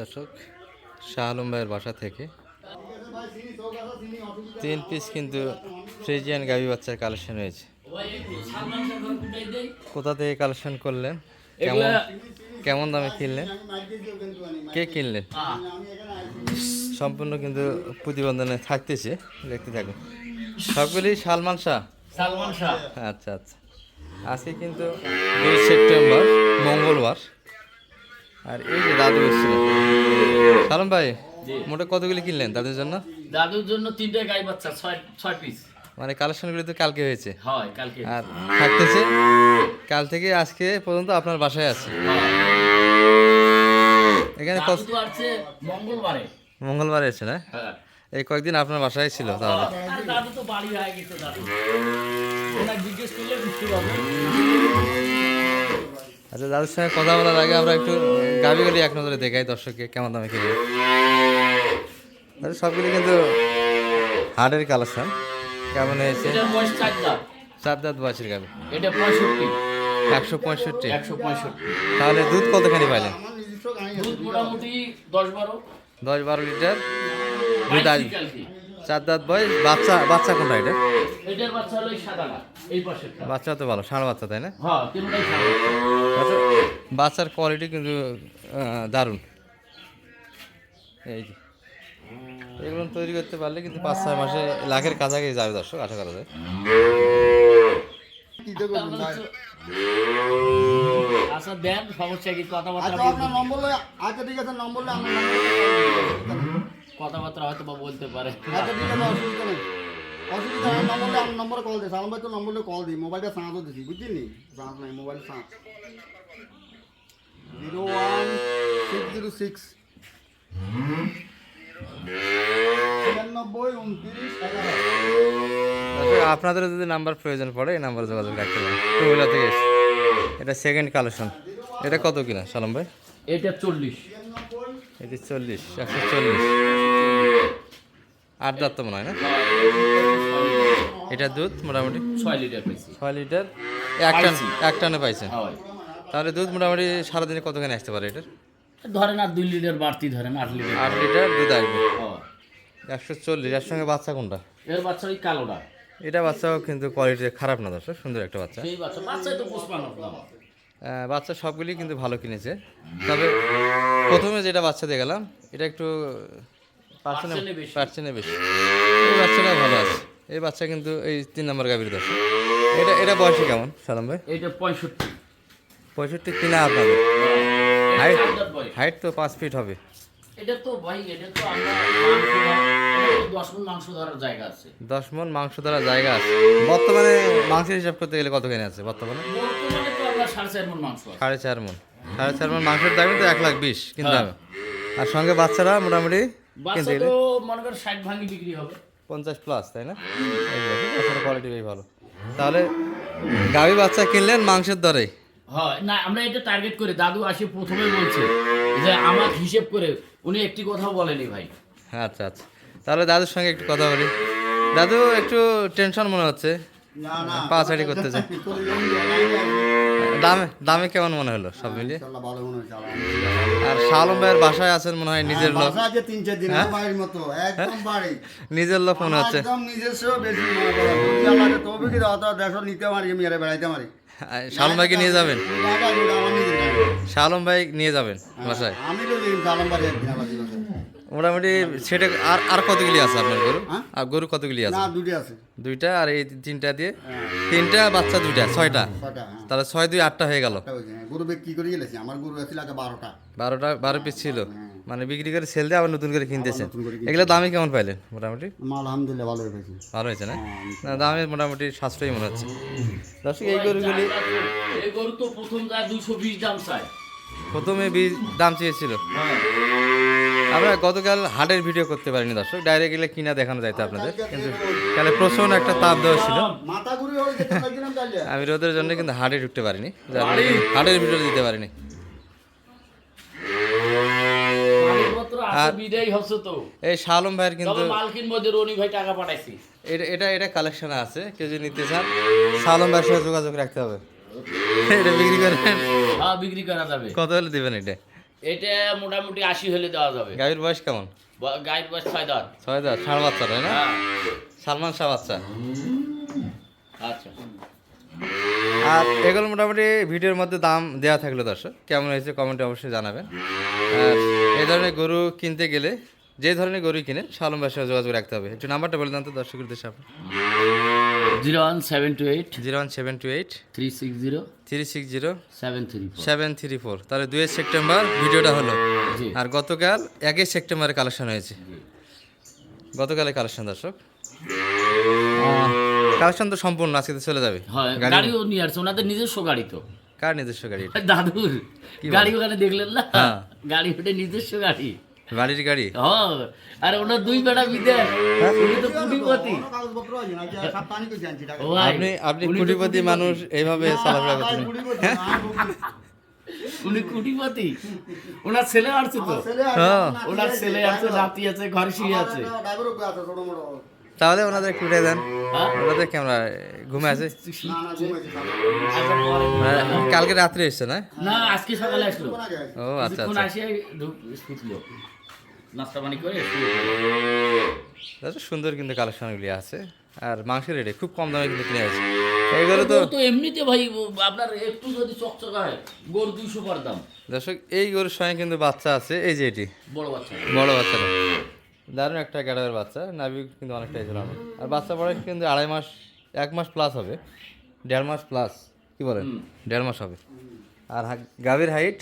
দর্শক শাহ আলম ভাইয়ের বাসা থেকে। তিন পিস কিন্তু ফ্রিজিয়ান গাভি বাচ্চার কালেকশন হয়েছে কোথা থেকে কালেকশন করলেন? কেমন কেমন দামে কিনলেন? কে কিনলেন? সম্পূর্ণ কিন্তু প্রতিবন্ধনে থাকতেছে। দেখতে থাকুন। সবগুলি সালমান শাহ? সালমান শাহ। আচ্ছা আচ্ছা। আজকে কিন্তু দুই সেপ্টেম্বর মঙ্গলবার। আর এই যে দাদু এসেছিল। সালম ভাই মোটে কতগুলি কিনলেন দাদুর জন্য? দাদুর জন্য তিনটে গাই বাচ্চা ছয় ছয় পিস মানে কালেকশনগুলি তো কালকে হয়েছে। হয় কালকে আর থাকতেছে? কাল থেকে আজকে পর্যন্ত আপনার বাসায় আছে। এখানে মঙ্গলবারে। মঙ্গলবার এসে না? হ্যাঁ। এই কয়েকদিন আপনার বাসায় ছিল তাহলে। দাদু তো বাড়ি হয়ে গেছে দাদু। জিজ্ঞেস করলে বুঝতে পারবে। আচ্ছা দাদুর সঙ্গে কথা বলার আগে আমরা একটু গাবি গাড়ি এক নজরে দেখাই দর্শককে কেমন দামে কিনবে দাদু সবগুলি কিন্তু হার্ডের কালেকশন কেমন হয়েছে? চার দাঁত। বয়সের গাবি এটা পঁয়ষট্টি। একশো পঁয়ষট্টি? একশো পঁয়ষট্টি। তাহলে দুধ কতখানি পাইলেন? দুধ মোটামুটি দশ বারো। দশ বারো লিটার। দুধ আসবে চার দাঁত বয়স। বাচ্চা বাচ্চা কোনটা এটা? বাচ্চা তো ভালো ষাঁড় বাচ্চা তাই না? বাচ্চার কোয়ালিটি কিন্তু দারুণ। এই যে। এগুলো তৈরি করতে পারলে কিন্তু পাঁচ ছয় মাসে লাখের কাছাকাছি যাবে দর্শক আশা করা যায়। আচ্ছা দেন সমস্যা কি? কথাবার্তা আচ্ছা আপনার নম্বর আচ্ছা ঠিক আছে নম্বর কথাবার্তা হয়তো বা বলতে পারে। আচ্ছা ঠিক আছে অসুবিধা নেই। অসুবিধা নেই নম্বর আপনার নম্বরে কল দে সালাম ভাই তো নম্বর কল দিই মোবাইলটা সাঁতও দিছি বুঝছেন নি? সাঁত নাই mobile সাঁত zero one six zero six. এগারো। আপনাদের যদি নাম্বার প্রয়োজন পড়ে এই নাম্বারে যোগাযোগ রাখতে পারেন। থেকে এসে। এটা সেকেন্ড কালেকশন এটা কত কিনা সালাম ভাই? এটা চল্লিশ। এটি চল্লিশ একশো চল্লিশ। আট দাঁত তো মনে হয় না? এটা দুধ মোটামুটি? ছয় লিটার পেয়েছি ছয় লিটার? এক টান এক টানে পাইছেন? তাহলে দুধ মোটামুটি সারাদিনে কতখানি আসতে পারে এটা ধরেন আর দুই লিটার বাড়তি ধরেন আট লিটার। আট লিটার দুধ আসবে। একশো চল্লিশ এর সঙ্গে বাচ্চা কোনটা? এর বাচ্চা ওই কালোটা। এটা বাচ্চাও কিন্তু কোয়ালিটি খারাপ না দর্শক সুন্দর একটা বাচ্চা। বাচ্চা সবগুলি কিন্তু ভালো কিনেছে। তবে প্রথমে যেটা বাচ্চা দিয়ে গেলাম এটা একটু পার্সেন্টে বেশি। পার্সেন্টে বেশি। এই বাচ্চাটা ভালো আছে। এই বাচ্চা কিন্তু এই তিন নম্বর গাভীর দর্শক এটা এটা বয়সে কেমন সালাম ভাই? এটা পঁয়ষট্টি। পঁয়ষট্টি কিনা আপনাদের? হাইট বয়স। হাইট তো পাঁচ ফিট হবে। এটা তো ভাই এটা তো দশ মণ মাংস ধরার জায়গা আছে। দশ মন মাংস ধরার জায়গা আছে। বর্তমানে মাংসের হিসাব করতে গেলে কতখানি আছে বর্তমানে? বর্তমানে তো আমরা সাড়ে চার মণ মাংস সাড়ে চার মন। সাড়ে চার মন মাংসের দামই তো এক লাখ বিশ কিনতে হ্যাঁ। হবে আর সঙ্গে বাচ্চারা মোটামুটি বাচ্চা তো মনে করেন ষাট ভাঙি বিক্রি হবে। পঞ্চাশ প্লাস তাই না? কোয়ালিটি বেশ ভালো। তাহলে গাভী বাচ্চা কিনলেন মাংসের দরে? হয়। না আমরা এটা টার্গেট করে। দাদু আসে প্রথমে বলছে যে আমার হিসেব করে। উনি একটি কথাও বলেনি ভাই। আচ্ছা আচ্ছা। তাহলে দাদুর সঙ্গে একটু কথা বলি। দাদু একটু টেনশন মনে হচ্ছে। না না পাঁচাড়ি দামে দামে কেমন মনে হলো সব মিলিয়ে? হচ্ছে আলহামদুলিল্লাহ। আর শালম ভাইয়ের বাসায় আছেন মনে হয় নিজের লোক। তিন চার দিন বাড়ির মতো একদম বাড়ি। নিজের লোক মনে হচ্ছে। একদম নিজস্ব বেশি তবে কি অত দেখো নিতে পারি মেরে বেড়াইতে পারি। শালম ভাইকে নিয়ে যাবেন? আলম ভাই নিয়ে যাবেন বাসায়? আমি তো শালম সালাম বাড়ি একদিন আবার দিবসে। মোটামুটি সেটা আর আর কতগুলি আছে আপনার গরু? হ্যাঁ? আর গরু কতগুলি আছে? না দুটি আছে। দুইটা আর এই তিনটা দিয়ে? তিনটা বাচ্চা দুইটা ছয়টা? হ্যাঁ তাহলে ছয় দুই আটটা হয়ে গেল। একটা হয়েছে, হ্যাঁ। গরু বিক্রি করে গেলেছি। আমার গরু আছিল আগে বারোটা। বারোটা বারো পিস ছিল। মানে বিক্রি করে সেল দিয়ে আবার নতুন করে কিনতেছেন। এগুলো দামই কেমন পাইলেন মোটামুটি? আলহামদুলিল্লাহ ভালো হয়েছে। ভালো হয়েছে না? হ্যাঁ, না দামে মোটামুটি সাশ্রয়ী মনে হচ্ছে। দর্শক এই গরুগুলি এই গরু তো প্রথম যায় দুশো বিশ দাম চায়। প্রথমে বীজ দাম চেয়েছিল। আমরা গতকাল হাটের ভিডিও করতে পারিনি দর্শক। ডাইরেক্ট গেলে কিনা দেখানো যাইতো আপনাদের। কিন্তু তাহলে প্রচণ্ড একটা তাপ দেওয়া ছিল। হয়ে আমি রোদের জন্য কিন্তু হাটে ঢুকতে পারিনি। হাটের ভিডিও দিতে পারিনি। এই শালম ভাইয়ের কিন্তু তবে মালকিন মধ্যে রনি ভাই টাকা পাঠাইছি। এটা এটা এটা কালেকশনে আছে। কেউ যদি নিতে চান শালম ভাইয়ের সাথে যোগাযোগ রাখতে হবে। এটা বিক্রি করেন। হ্যাঁ বিক্রি করা যাবে। কত হলে দিবেন এটা? এটা মোটামুটি আশি হলে দেওয়া যাবে। গাভীর বয়স কেমন? গাইড বয়স ছয় দাঁত। ছয় দাঁত ষাঁড় বাচ্চা তাই না? হ্যাঁ। সালমান শাহ বাচ্চা। আচ্ছা। আর এগুলো মোটামুটি ভিডিওর মধ্যে দাম দেওয়া থাকল দর্শক। কেমন হয়েছে কমেন্টে অবশ্যই জানাবেন। আর এই ধরনের গরু কিনতে গেলে যে ধরনের গরু কিনে ভাইয়ের সাথে যোগাযোগ রাখতে হবে। একটু নাম্বারটা বলে দেন তো দর্শকের উদ্দেশ্যে আপনি zero one seven two eight zero one seven two eight three six zero three six zero seven three seven three four. তাহলে দুই সেপ্টেম্বর ভিডিওটা হলো। আর গতকাল একই সেপ্টেম্বরে কালেকশন হয়েছে। গতকালে কালেকশন দর্শক। কালেকশন তো সম্পূর্ণ আজকে তো চলে যাবে। হয় গাড়ি গাড়িও নিয়ে আসছে ওনাদের নিজস্ব গাড়ি তো। কার নিজস্ব গাড়ি? দাদুর। গাড়ি ওখানে দেখলেন না? হ্যাঁ। গাড়ি ওটা নিজস্ব গাড়ি। বাড়ির গাড়ি? হ্যাঁ আর ওনার দুই বিদেশ উনি তো কুটিপতি। টাকা। ও আপনি আপনি উনি কোটিপতি মানুষ এইভাবে চলাফেরা করছেন। উনি কুটিপতি। ওনার ছেলে আসছে তো। হ্যাঁ। ওনার ছেলে আছে নাতি আছে ঘরে শুয়ে আছে। ড্রাইভারও আছে ছোট মোটো। তাহলে ওনাদের উঠে দেন। হ্যাঁ? ওনাদের ক্যামেরা ঘুমে আছে? কালকে রাত্রে এসছে না? না আজকে সকালে আসলো। ও আচ্ছা আচ্ছা। আসে ঢুক- শুতলো নাস্তা পানি করে আচ্ছা, সুন্দর কিন্তু কালেকশনগুলি আছে। আর মাংসের রেটে খুব কম দামে কিন্তু কিনে আছে এইগুলো তো তো এমনিতে ভাই আপনার একটু যদি চকচক হয় গরু দুইশো পার দাম। দর্শক এই গরুর সঙ্গে কিন্তু বাচ্চা আছে। এই যে এটি। বড় বাচ্চা। বড় বাচ্চাটা দারুণ একটা ক্যাডারের বাচ্চা। নাবি কিন্তু অনেকটাই ছিল আর বাচ্চা বয়স কিন্তু আড়াই মাস এক মাস প্লাস হবে। দেড় মাস প্লাস কি বলেন? দেড় মাস হবে। আর গাভীর হাইট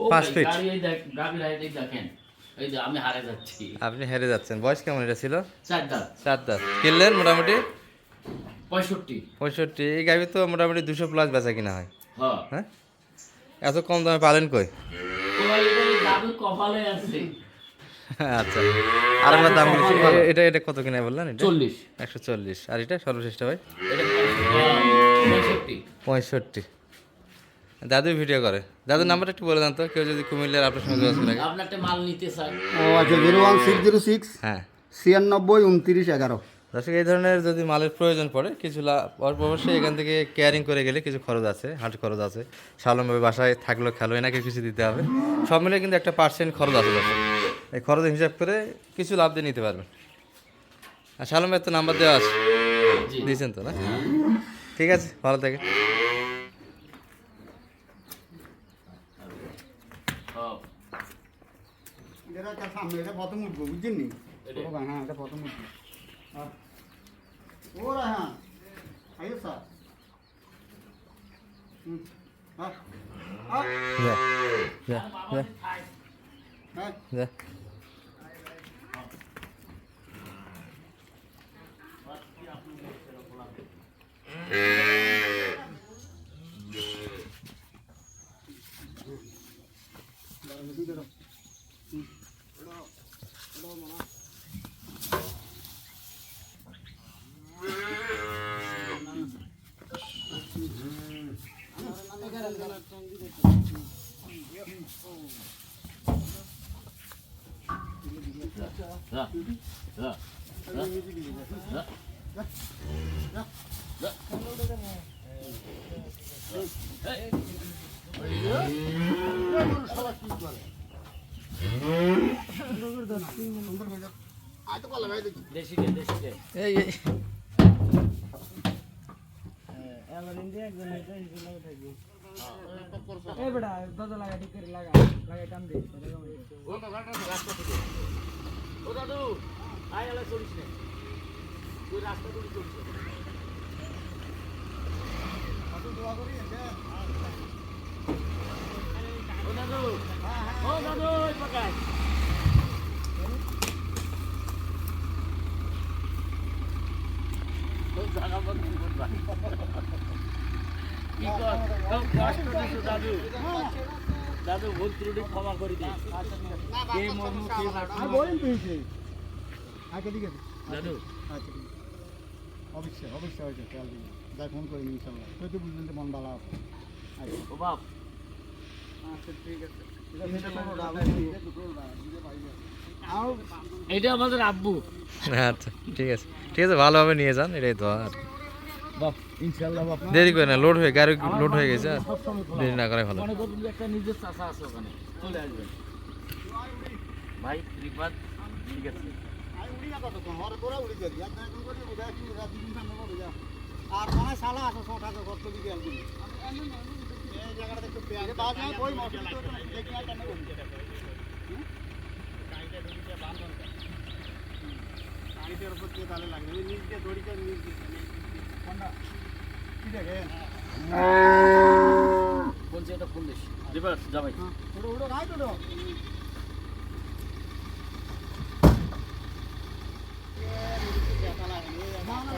পাঁচ ফিট। রাইড এই দেখেন। এই যে আমি হারে যাচ্ছি। আপনি হেরে যাচ্ছেন। বয়স কেমন এটা ছিল? চার দাঁত। চার দাঁত। কিনলেন মোটামুটি? পঁয়ষট্টি। পঁয়ষট্টি। এই গাভী তো মোটামুটি দুশো প্লাস বেচা কিনা হয়। হ্যাঁ। হ্যাঁ? এত কম দামে পালেন কই? কপালে আছে। আচ্ছা। আর আমার দাম এটা এটা কত কিনা বললেন এটা? চল্লিশ। একশো চল্লিশ। আর এটা সর্বশ্রেষ্ঠ ভাই? পঁয়ষট্টি। পঁয়ষট্টি। দাদু ভিডিও করে। দাদুর নাম্বারটা একটু বলে দেন তো কেউ যদি কুমিল্লার আপনার সঙ্গে যোগাযোগ করে। আপনার একটা মাল নিতে চাই। ও আচ্ছা zero one six zero six হ্যাঁ। ছিয়ানব্বই উনত্রিশ এগারো। দর্শক এই ধরনের যদি মালের প্রয়োজন পড়ে কিছু অল্প অবশ্যই এখান থেকে কেয়ারিং করে গেলে কিছু খরচ আছে হাট খরচ আছে। সালমভাবে বাসায় থাকলেও খেলো এনাকে কিছু দিতে হবে। সব মিলে কিন্তু একটা পার্সেন্ট খরচ আছে দর্শক। এই খরচ হিসাব করে কিছু লাভ দিয়ে নিতে পারবেন। আর সালম ভাইয়ের তো নাম্বার দেওয়া আছে। জি। দিয়েছেন তো না? ঠিক আছে ভালো থাকে এটা একটা সামনে এটা প্রথম উঠবো বুঝছেন নি? এটা? ও ভাই, হ্যাঁ এটা প্রথম উঠবো। হ্যাঁ। ও রা হ্যাঁ। আইও স্যার হুম হ্যাঁ হ্যাঁ যা যা যা হ্যাঁ যা হ্যাঁ হ্যাঁ আয় তো কলে ভাই দেখি দেশি দে ও দাদু, আয় আলা চলিস নে তুই রাস্তা করে চলিস নে। ও দাদু ও দাদু পাকায় জায়গা বন্ধ করবা। কি খুব কষ্ট দিছো দাদু। দাদু ভুল ত্রুটি ক্ষমা করে দে। কে মর্ম কে মাটি বলেন তুই সেই আচ্ছা ঠিক আছে দাদু। আচ্ছা অবশ্যই অবশ্যই হয়েছে খেয়াল দিন। যাই ফোন করিনি ইনশাল্লাহ। তুই তো বুঝলেন মন ভালো আছে। আচ্ছা। ও বাপ। আচ্ছা ঠিক আছে। এটা আমাদের আব্বু। আচ্ছা ঠিক আছে। ঠিক আছে ভালোভাবে নিয়ে যান এটাই তো আর বাপ। ইনশাল্লাহ বাপ দেরি করে না লোড হয়ে গাড়ি লোড হয়ে গেছে দেরি না করে ভালো। একটা নিজের আছে ওখানে চলে আসবেন। ভাই রিকবাদ ঠিক আছে। না আর মনে শালা আছে ছোট আছে কত দিকে জায়গাটা একটু পেয়ে বাদ নাই কই মশলা তো দেখি আর কেন করি। গাড়িটার উপর দিয়ে তাহলে লাগবে। ওই নিচ দিয়ে দড়িটা নিচ দিয়ে। কোনটা? কি দেখেন বলছি এটা কোন দেশ রিভার্স জামাই ওটা ওটা রাইট ওটা না না